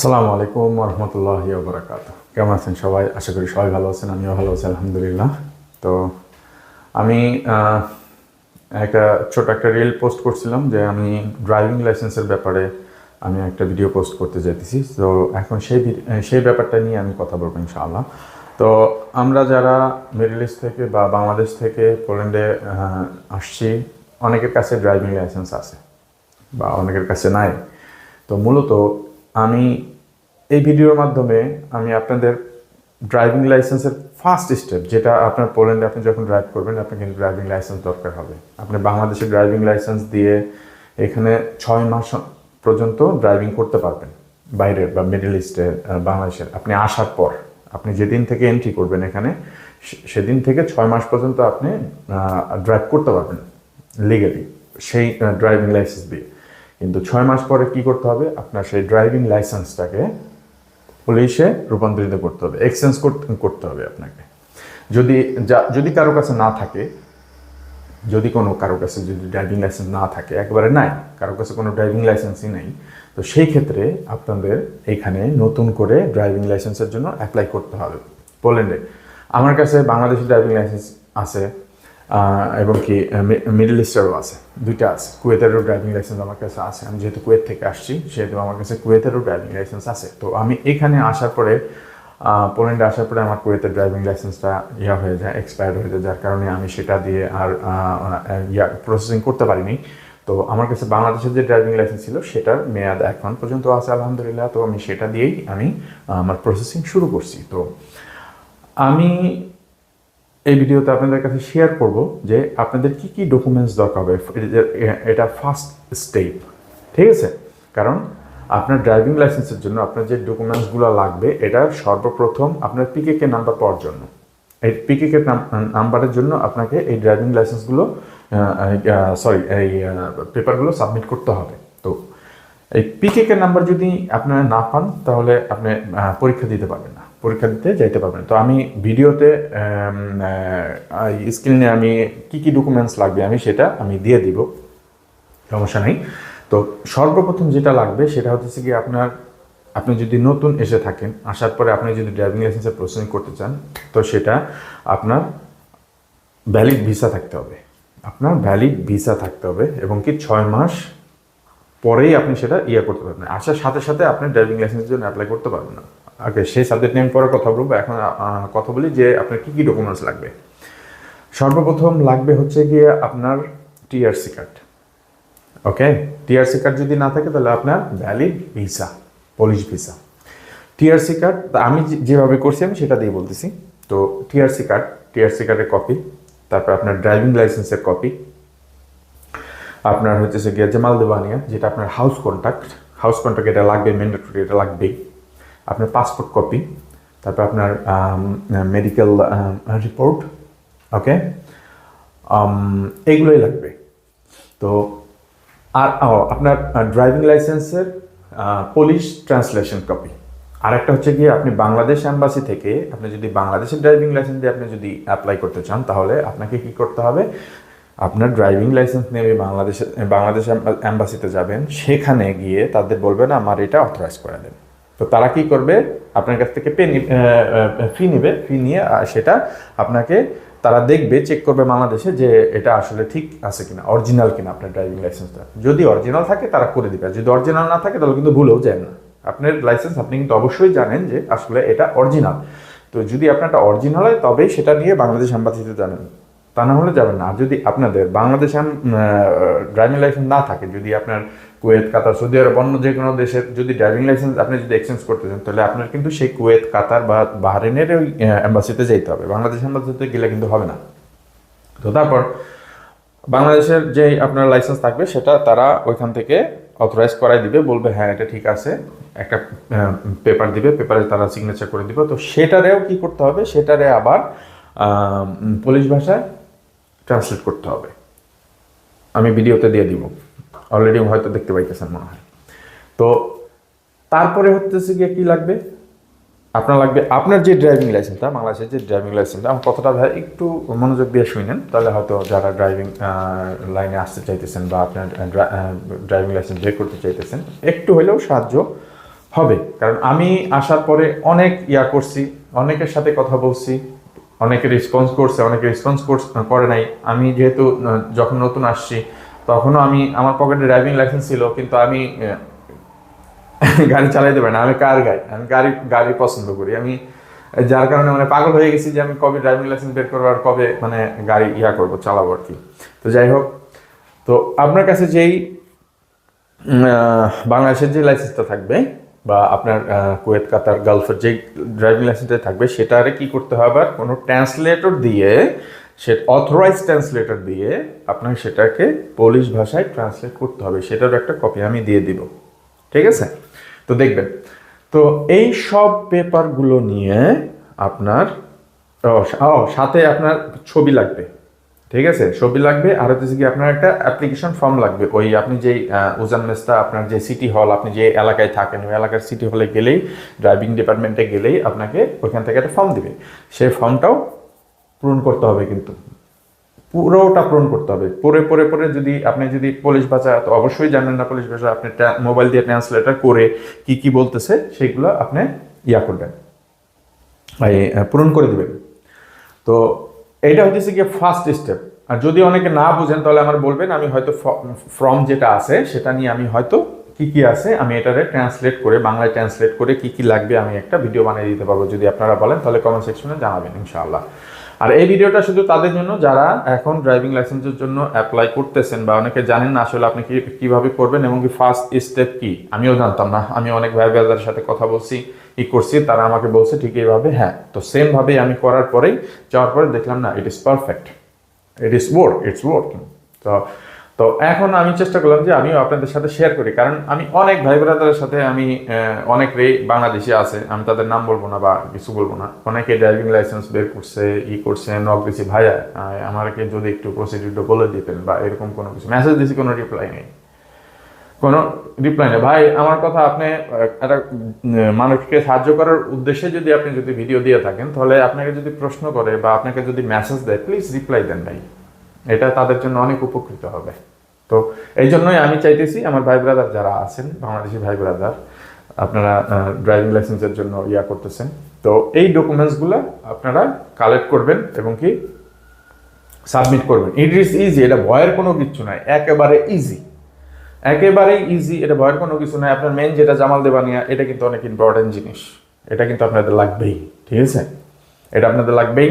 আসসালামু আলাইকুম রহমতুল্লাহ বরাকাত কেমন আছেন সবাই? আশা করি সবাই ভালো আছেন, আমিও ভালো আছি, আলহামদুলিল্লাহ। তো আমি একটা ছোট একটা রিল পোস্ট করছিলাম যে আমি ড্রাইভিং লাইসেন্সের ব্যাপারে আমি একটা ভিডিও পোস্ট করতে যেতেছি তো এখন সেই সেই ব্যাপারটা নিয়ে আমি কথা বলব ইনশাআল্লাহ। তো আমরা যারা মিডল ইস্ট থেকে বা বাংলাদেশ থেকে পোল্যান্ডে আসছি, অনেকের কাছে ড্রাইভিং লাইসেন্স আছে বা অনেকের কাছে নাই। তো মূলত আমি এই ভিডিওর মাধ্যমে আমি আপনাদের ড্রাইভিং লাইসেন্সের ফার্স্ট স্টেপ যেটা আপনার পোল্যান্ডে আপনি যখন ড্রাইভ করবেন আপনার কিন্তু ড্রাইভিং লাইসেন্স দরকার হবে। আপনি বাংলাদেশে ড্রাইভিং লাইসেন্স দিয়ে এখানে ছয় মাস পর্যন্ত ড্রাইভিং করতে পারবেন বাইরের বা মিডল ইস্টের আহ, বাংলাদেশের। আপনি আসার পর আপনি যেদিন থেকে এন্ট্রি করবেন এখানে সেদিন থেকে ছয় মাস পর্যন্ত আপনি ড্রাইভ করতে পারবেন লিগালি সেই ড্রাইভিং লাইসেন্স দিয়ে। কিন্তু ছয় মাস পরে কি করতে হবে? আপনার সেই ড্রাইভিং লাইসেন্সটাকে পুলিশে রূপান্তরিত করতে হবে এক্সচেঞ্জ করতে হবে আপনাকে। যদি যা, যদি কারও কাছে না থাকে, যদি কোনো কারও কাছে যদি ড্রাইভিং লাইসেন্স না থাকে, একেবারে নাই, কারও কাছে কোনো ড্রাইভিং লাইসেন্সই নেই, তো সেই ক্ষেত্রে আপনাদের এখানে নতুন করে ড্রাইভিং লাইসেন্সের জন্য অ্যাপ্লাই করতে হবে। পোল্যান্ডে আমার কাছে বাংলাদেশি ড্রাইভিং লাইসেন্স আছে এবং কি মিডল ইস্টেরও আছে, দুইটা আছে। কুয়েতেরও ড্রাইভিং লাইসেন্স আমার কাছে আছে। আমি যেহেতু কুয়েত থেকে আসছি, সেহেতু আমার কাছে কুয়েতেরও ড্রাইভিং লাইসেন্স আছে। তো আমি এখানে আসার পরে পোল্যান্ডে আসার পরে আমার কুয়েতের ড্রাইভিং লাইসেন্সটা ইয়া হয়ে যায় এক্সপায়ার হয়ে যায়। যার কারণে আমি সেটা দিয়ে আর ইয়া প্রসেসিং করতে পারিনি। তো আমার কাছে বাংলাদেশের যে ড্রাইভিং লাইসেন্স ছিল, সেটার মেয়াদ এখন পর্যন্ত আছে, আলহামদুলিল্লাহ। তো আমি সেটা দিয়েই আমি আমার প্রসেসিং শুরু করছি। তো আমি এই ভিডিওতে আপনাদের কাছে শেয়ার করব যে আপনাদের কি কি ডকুমেন্টস দরকার হবে। এটা ফার্স্ট স্টেপ ঠিক আছে? কারণ আপনার ড্রাইভিং লাইসেন্সের জন্য আপনার যে ডকুমেন্টসগুলো লাগবে, এটা সর্বপ্রথম আপনার পিকেকে নাম্বার পাওয়ার জন্য। এই পিকেকে নাম্বারের জন্য আপনাকে এই ড্রাইভিং লাইসেন্সগুলো সরি এই পেপারগুলো সাবমিট করতে হবে। তো এই পিকেকে নাম্বার যদি আপনারা না পান, তাহলে আপনি পরীক্ষা দিতে পারবেন না। পরীক্ষা দিতে যাইতে পারবেন তো আমি ভিডিওতে স্ক্রিনে আমি কি কি ডকুমেন্টস লাগবে আমি সেটা আমি দিয়ে দিব। সমস্যা নেই। তো সর্বপ্রথম যেটা লাগবে সেটা হচ্ছে কি আপনার, আপনি যদি নতুন এসে থাকেন, আসার পরে আপনি যদি ড্রাইভিং লাইসেন্সের প্রসেসিং করতে চান, তো সেটা আপনার ভ্যালিড ভিসা থাকতে হবে। আপনার ভ্যালিড ভিসা থাকতে হবে এবং কি ছয় মাস পরেই আপনি সেটা ইয়ে করতে পারবেন। আসার সাথে সাথে আপনি ড্রাইভিং লাইসেন্সের জন্য অ্যাপ্লাই করতে পারবেন না। ওকে সেই সাবজেক্ট নিয়ে পরে কথা বলব। এখন কথা বলি যে আপনার কী কী ডকুমেন্টস লাগবে? সর্বপ্রথম লাগবে হচ্ছে গিয়ে আপনার TRC card okay TRC card যদি না থাকে, তাহলে আপনার valid visa polish visa TRC card আমি যেভাবে করছি আমি সেটা দিয়ে বলতেছি। তো টিআরসি কার্ড টিআরসি কার্ডের কপি তারপর আপনার ড্রাইভিং লাইসেন্সের কপি আপনার হচ্ছে গিয়ে জামাল দেবানিয়া যেটা আপনার হাউস কন্ট্যাক্ট হাউস কন্ট্যাক্ট এটা লাগবে ম্যান্ডেটরি এটা লাগবেই। আপনার পাসপোর্ট কপি তারপর আপনার মেডিকেল রিপোর্ট ওকে এইগুলোই লাগবে। তো আর আপনার ড্রাইভিং লাইসেন্সের পুলিশ ট্রান্সলেশন কপি আর একটা হচ্ছে গিয়ে আপনি বাংলাদেশ অ্যাম্বাসি থেকে আপনি যদি বাংলাদেশের ড্রাইভিং লাইসেন্স দিয়ে আপনি যদি অ্যাপ্লাই করতে চান, তাহলে আপনাকে কি করতে হবে? আপনার ড্রাইভিং লাইসেন্স নিয়ে বাংলাদেশে, বাংলাদেশ অ্যাম্বাসিতে যাবেন। সেখানে গিয়ে তাদের বলবেন আমার এটা অথরাইজ করে দেন। তো তারা কি করবে? আপনার কাছ থেকে পে ফি নেবে। ফি নিয়ে সেটা আপনাকে, তারা দেখবে চেক করবে বাংলাদেশে যে এটা আসলে ঠিক আছে কিনা অরিজিনাল কিনা আপনার ড্রাইভিং লাইসেন্সটা যদি অরিজিনাল থাকে, তারা করে দিবে। যদি অরিজিনাল না থাকে, তাহলে কিন্তু ভুলেও যায় না। আপনার লাইসেন্স আপনি কিন্তু অবশ্যই জানেন যে আসলে এটা অরিজিনাল তো যদি আপনারটা অরিজিনাল হয়, তবেই সেটা নিয়ে বাংলাদেশ অ্যাম্বাসিতে জানেন। তা না হলে যাবেন না। যদি আপনাদের বাংলাদেশ ড্রাইভিং লাইসেন্স না থাকে, যদি আপনার কুয়েত, কাতার, সৌদি আরব, অন্য যে কোনো দেশের যদি ড্রাইভিং লাইসেন্স আপনি যদি এক্সচেঞ্জ করতে চান, তাহলে আপনার কিন্তু সেই কুয়েত, কাতার বা বাহরেনের ওই অ্যাম্বাসিতে যেতে হবে। বাংলাদেশ অ্যাম্বাসিতে গেলে কিন্তু হবে না। তো তারপর বাংলাদেশের যে আপনার লাইসেন্স থাকবে, সেটা তারা ওইখান থেকে অথরাইজ করাই দিবে, বলবে হ্যাঁ এটা ঠিক আছে। একটা পেপার দিবে পেপারে তারা সিগনেচার করে দিবে। তো সেটারেও কি করতে হবে? সেটারে আবার পুলিশ ভাষায় ট্রান্সলেট করতে হবে। আমি ভিডিওতে দিয়ে দিব। অলরেডি হয়তো দেখতে পাইতেছেন মনে হয়। তো তারপরে হচ্ছে গিয়ে কি লাগবে? আপনার লাগবে, আপনার যে ড্রাইভিং লাইসেন্সটা বাংলাদেশের যে ড্রাইভিং লাইসেন্সটা আমার কথাটা ভাই একটু মনোযোগ দিয়ে শুনেন, তাহলে হয়তো যারা ড্রাইভিং লাইনে আসতে চাইতেছেন বা আপনার ড্রাইভিং লাইসেন্স বের করতে চাইতেছেন, একটু হলেও সাহায্য হবে। কারণ আমি আসার পরে অনেক ইয়া করছি, অনেকের সাথে কথা বলছি অনেকে রেসপন্স করছে, অনেকে রেসপন্স করে নাই। আমি যেহেতু যখন নতুন আসছি, তখনও আমি, আমার পকেটে ড্রাইভিং লাইসেন্স ছিল, কিন্তু আমি গাড়ি চালাইতে পারি না। আমি কার গাই আমি গাড়ি গাড়ি পছন্দ করি। আমি, যার কারণে মানে পাগল হয়ে গেছি যে আমি কবে ড্রাইভিং লাইসেন্স বের করব আর কবে মানে গাড়ি ইয়া করব, চালাবো আর কি। তো যাই হোক, তো আপনার কাছে যেই বাংলাদেশের যে লাইসেন্সটা থাকবে বা আপনার কুয়েত, কাতার গালফের যে ড্রাইভিং লাইসেন্সটা থাকবে, সেটারে কি করতে হবে? আর কোনো ট্রান্সলেটর দিয়ে, সে অথরাইজ ট্রান্সলেটর দিয়ে আপনাকে সেটাকে পোলিশ ভাষায় ট্রান্সলেট করতে হবে। সেটারও একটা কপি আমি দিয়ে দিব। ঠিক আছে? তো দেখবেন, তো এই সব পেপারগুলো নিয়ে আপনার সাথে আপনার ছবি লাগবে। ঠিক আছে? ছবি লাগবে। আর হচ্ছে কি আপনার একটা অ্যাপ্লিকেশন ফর্ম লাগবে। ওই আপনি আহ, উজান মেস্তা আপনার যে সিটি হল আপনি যে এলাকায় থাকেন ওই এলাকার সিটি হলে গেলেই ড্রাইভিং ডিপার্টমেন্টে গেলেই আপনাকে ওইখান থেকে একটা ফর্ম দেবে। সেই ফর্মটাও পূরণ করতে হবে কিন্তু। পুরোটা পূরণ করতে হবে। পরে পরে পরে যদি আপনি যদি পুলিশ ভাষা তো অবশ্যই জানেন না পুলিশ ভাষা আপনি মোবাইল দিয়ে ট্রান্সলেটার করে কি কি বলতেছে সেগুলো আপনি ইয়া করবেন। পূরণ করে দেবেন। তো এইটা হচ্ছে গিয়ে ফার্স্ট স্টেপ আর যদি অনেকে না বুঝেন, তাহলে আমার বলবেন, আমি হয়তো ফর্ম যেটা আছে, সেটা নিয়ে আমি হয়তো কি কি আছে, আমি এটারে ট্রান্সলেট করে, বাংলায় ট্রান্সলেট করে কি কি লাগবে আমি একটা ভিডিও বানিয়ে দিতে পারব, যদি আপনারা বলেন, তাহলে কমেন্ট সেকশনে জানাবেন, ইনশাআল্লাহ। আর এই ভিডিওটা শুধু তাদের জন্য, যারা এখন ড্রাইভিং লাইসেন্সের জন্য অ্যাপ্লাই করতেছেন বা অনেকে জানেন না আসলে আপনি কি, কীভাবে করবেন এবং কি ফার্স্ট স্টেপ কি, আমিও জানতাম না, আমি অনেক ভাই ব্রাদারের সাথে কথা বলছি। ই করছি? তারা আমাকে বলছে, ঠিক এইভাবে হ্যাঁ। তো সেম ভাবেই আমি করার পরেই যাওয়ার পরে দেখলাম, না it is perfect it is work it's working তো তো এখন আমি চেষ্টা করলাম যে আমিও আপনাদের সাথে শেয়ার করি। কারণ আমি অনেক ভাই ব্রাদারের সাথে আমি অনেকেই বাংলাদেশে আছে। আমি তাদের নাম বলব না বা কিছু বলব না। অনেকে ড্রাইভিং লাইসেন্স বের করছে, ই করছে নক দিছি, ভাইয়া আমাকে যদি একটু প্রসিডিউরটা বলে দিতেন বা এরকম কোনো কিছু। মেসেজ দিছি, কোনো রিপ্লাই নেই। কোনো রিপ্লাই নেই। ভাই, আমার কথা আপনি একটা মানুষকে সাহায্য করার উদ্দেশ্যে যদি আপনি যদি ভিডিও দিয়ে থাকেন, তাহলে আপনাকে যদি প্রশ্ন করে বা আপনাকে যদি মেসেজ দেয় প্লিজ রিপ্লাই দেন ভাই। এটা তাদের জন্য অনেক উপকৃত হবে। তো এই জন্যই আমি চাইতেছি আমার ভাই ব্রাদার যারা আছেন, বাংলাদেশি ভাই ব্রাদার আপনারা ড্রাইভিং লাইসেন্সের জন্য ইয়া করতেছেন। তো এই ডকুমেন্টসগুলো আপনারা কালেক্ট করবেন এবং কি সাবমিট করবেন। ইট ইজ ইজি এটা ভয়ের কোনো কিছু নাই, একেবারে ইজি একেবারে ইজি এটা ভয়ের কোনো কিছু নাই। আপনার মেন যেটা জামাল দেবানিয়া, এটা কিন্তু অনেক ইম্পর্টেন্ট জিনিস। এটা কিন্তু আপনাদের লাগবেই, ঠিক আছে? এটা আপনাদের লাগবেই।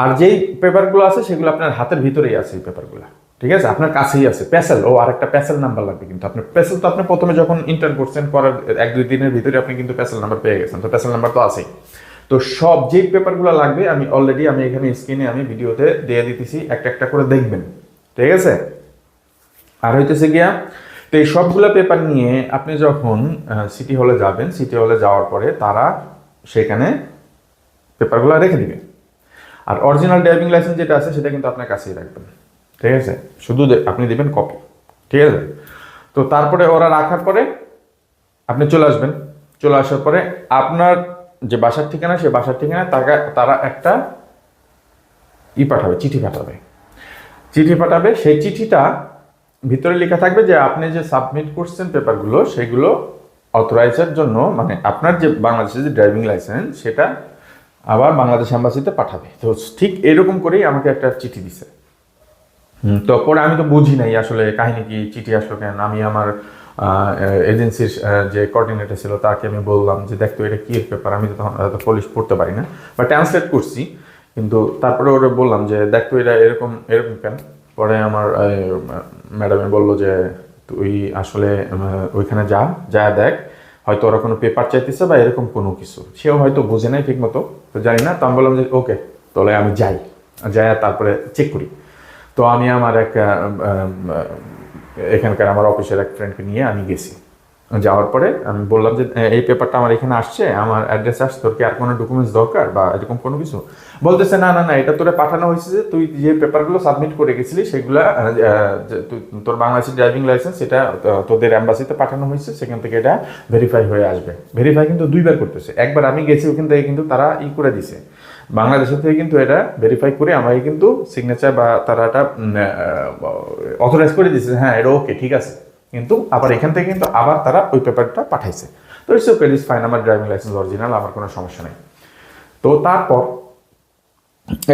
আর যেই পেপারগুলো আছে, সেগুলো আপনার হাতের ভিতরেই আছে এই পেপারগুলো ঠিক আছে? আপনার কাছেই আছে। প্যাসেল ও আর একটা প্যাসেল নাম্বার লাগবে কিন্তু। আপনার প্যাসেল তো আপনি প্রথমে যখন ইন্টার্ন করছেন, করার এক দুই দিনের ভিতরে আপনি কিন্তু প্যাসেল নাম্বার পেয়ে গেছেন। তো প্যাসেল নাম্বার তো আছেই। তো সব যে পেপারগুলো লাগবে, আমি অলরেডি আমি এখানে স্ক্রিনে আমি ভিডিওতে দিয়ে দিতেছি। একটা একটা করে দেখবেন, ঠিক আছে? আর হইতেছে গিয়া, তো এই সবগুলো পেপার নিয়ে আপনি যখন সিটি হলে যাবেন সিটি হলে যাওয়ার পরে তারা সেখানে পেপারগুলো রেখে দিবে। আর অরিজিনাল ড্রাইভিং লাইসেন্স যেটা আছে, সেটা কিন্তু আপনার কাছেই রাখবেন। ঠিক আছে? শুধু আপনি দিবেন কপি ঠিক আছে? তো তারপরে ওরা রাখার পরে আপনি চলে আসবেন। চলে আসার পরে আপনার যে বাসার ঠিকানা সেই বাসার ঠিকানা তারা তারা একটা ই পাঠাবে, চিঠি পাঠাবে। চিঠি পাঠাবে, সেই চিঠিটা ভিতরে লেখা থাকবে যে আপনি যে সাবমিট করছেন পেপারগুলো সেগুলো অথরাইজের জন্য মানে আপনার যে বাংলাদেশের যে ড্রাইভিং লাইসেন্স সেটা আবার বাংলাদেশ অ্যাম্বাসিতে পাঠাবে। তো ঠিক এরকম করেই আমাকে একটা চিঠি দিছে। তো পরে আমি তো বুঝি নাই আসলে কাহিনী কি, চিঠি আসলো কেন? আমি আমার এজেন্সির যে কোঅর্ডিনেটর ছিল, তাকে আমি বললাম যে দেখতো এটা কী পেপার আমি তো তখন পলিশ পড়তে পারি না। বা ট্রান্সলেট করছি, কিন্তু তারপরে ওরা বললাম যে দেখতো এটা এরকম এরকম কেন? পরে আমার ম্যাডামে বলল যে, তুই আসলে ওইখানে যা যা দেখ। হয়তো ওরা কোনো পেপার চাইতেছে বা এরকম কোনো কিছু। সেও হয়তো বোঝে নাই ঠিক মতো তো জানি না। তো আমি বললাম যে, ওকে, তাহলে আমি যাই। যাই তারপরে চেক করি। তো আমি আমার এক এখানকার আমার অফিসের এক ফ্রেন্ডকে নিয়ে আমি গেছি। যাওয়ার পরে আমি বললাম যে এই পেপারটা আমার এখানে আসছে আমার অ্যাড্রেস আসছে তোর কি আর কোনো ডকুমেন্টস দরকার বা এরকম কোনো কিছু? বলতেছে না না না এটা তোরে পাঠানো হয়েছে যে তুই যে পেপারগুলো সাবমিট করে গেছিলি সেগুলো তোর বাংলাদেশের ড্রাইভিং লাইসেন্স আহ, তোদের অ্যাম্বাসিতে পাঠানো হয়েছে সেখান থেকে এটা ভেরিফাই হয়ে আসবে। ভেরিফাই কিন্তু দুইবার করতেছে। একবার আমি গেছি ওখান থেকে কিন্তু তারা ই করে দিছে। বাংলাদেশের থেকে কিন্তু এটা ভেরিফাই করে আমাকে কিন্তু সিগনেচার বা তারা এটা অথরাইজ করে দিচ্ছে হ্যাঁ এটা ওকে ঠিক আছে। কিন্তু আবার এখান থেকে কিন্তু আবার তারা ওই পেপারটা পাঠাইছে। তো ইটস ওকে ইস ফাইন আমার ড্রাইভিং লাইসেন্স অরিজিনাল আমার কোনো সমস্যা নেই। তো তারপর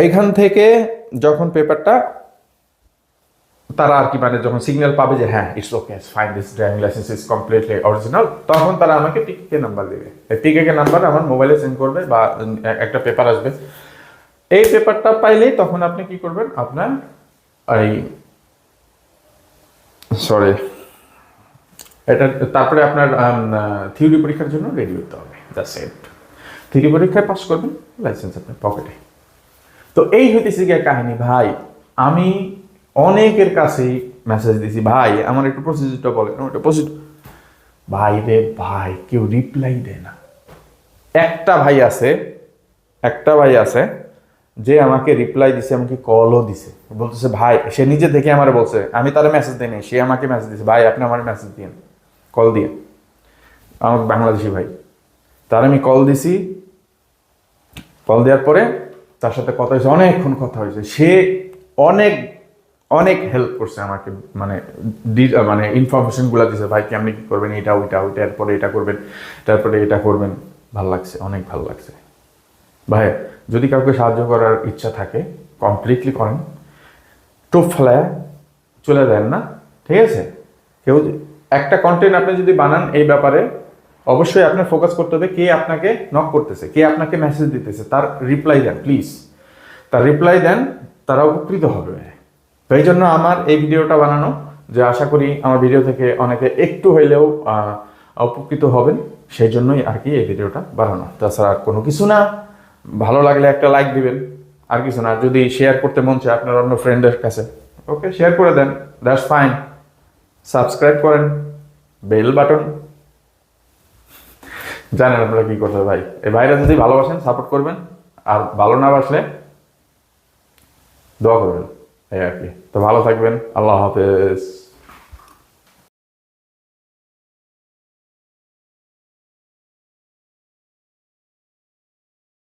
এইখান থেকে যখন পেপারটা তারা আর কি মানে যখন সিগন্যাল পাবে যে হ্যাঁ it's okay fine this driving licence is completely original তখন তারা আমাকে টিকে নাম্বার দেবে। টিকে নাম্বার আমার মোবাইলে সেন্ড করবে বা একটা পেপার আসবে। এই পেপারটা পাইলেই তখন আপনি কি করবেন? আপনার এই সরি এটা, তারপরে আপনার থিওরি পরীক্ষার জন্য রেডি হতে হবে দ্যাটস ইট থিওরি পরীক্ষায় পাস করবেন লাইসেন্স আপনার পকেটে তো এই হইতেছে গিয়ে কাহিনী, ভাই, আমি অনেকের কাছেই মেসেজ দিছি, ভাই, আমার একটু প্রসিডিউরটা বলেন একটু প্রসিডিউর ভাই রে ভাই, কেউ রিপ্লাই দেয় না। একটা ভাই আছে, একটা ভাই আছে, যে আমাকে রিপ্লাই দিছে, আমাকে কলও দিছে। বলতেছে, ভাই, সে নিজে দেখে আমার বলছে, আমি তার মেসেজ দিই সে আমাকে মেসেজ দিছে, ভাই, আপনি আমার মেসেজ দিন কল দিয়ে। আমার বাংলাদেশি ভাই। তার আমি কল দিছি। কল দেওয়ার পরে তার সাথে কথা হয়েছে, অনেকক্ষণ কথা হয়েছে। সে অনেক অনেক হেল্প করছে আমাকে মানে মানে ইনফরমেশনগুলো দিছে, ভাই, কি আপনি কি করবেন? এটা, ওইটা ওইটা, এরপরে এটা করবেন, তারপরে এটা করবেন। ভালো লাগছে, অনেক ভালো লাগছে। ভাই, যদি কাউকে সাহায্য করার ইচ্ছা থাকে কমপ্লিটলি করেন। টোপ ফেলায় চলে দেন না, ঠিক আছে? কেউ একটা কন্টেন্ট আপনি যদি বানান এই ব্যাপারে, অবশ্যই আপনার ফোকাস করতে হবে কে আপনাকে নক করতেছে, কে আপনাকে মেসেজ দিতেছে, তার রিপ্লাই দেন প্লিজ তার রিপ্লাই দেন, তারা উপকৃত হবে। তো এই জন্য আমার এই ভিডিওটা বানানো, যে আশা করি আমার ভিডিও থেকে অনেকে একটু হইলেও উপকৃত হবেন, সেই জন্যই আর কি এই ভিডিওটা বানানো। তাছাড়া আর কোনো কিছু না, ভালো লাগলে একটা লাইক দিবেন, আর কিছু না। যদি শেয়ার করতে মন চায় আপনার অন্য ফ্রেন্ডের কাছে ওকে শেয়ার করে দেন দ্যাটস ফাইন সাবস্ক্রাইব করেন, বেল বাটন। জানেন আপনারা কি করতে ভাই। এই ভাইরা যদি ভালোবাসেন সাপোর্ট করবেন। আর ভালো না বাসলে দোয়া করবেন। এই আর কি। তো ভালো থাকবেন। আল্লাহ হাফেজ।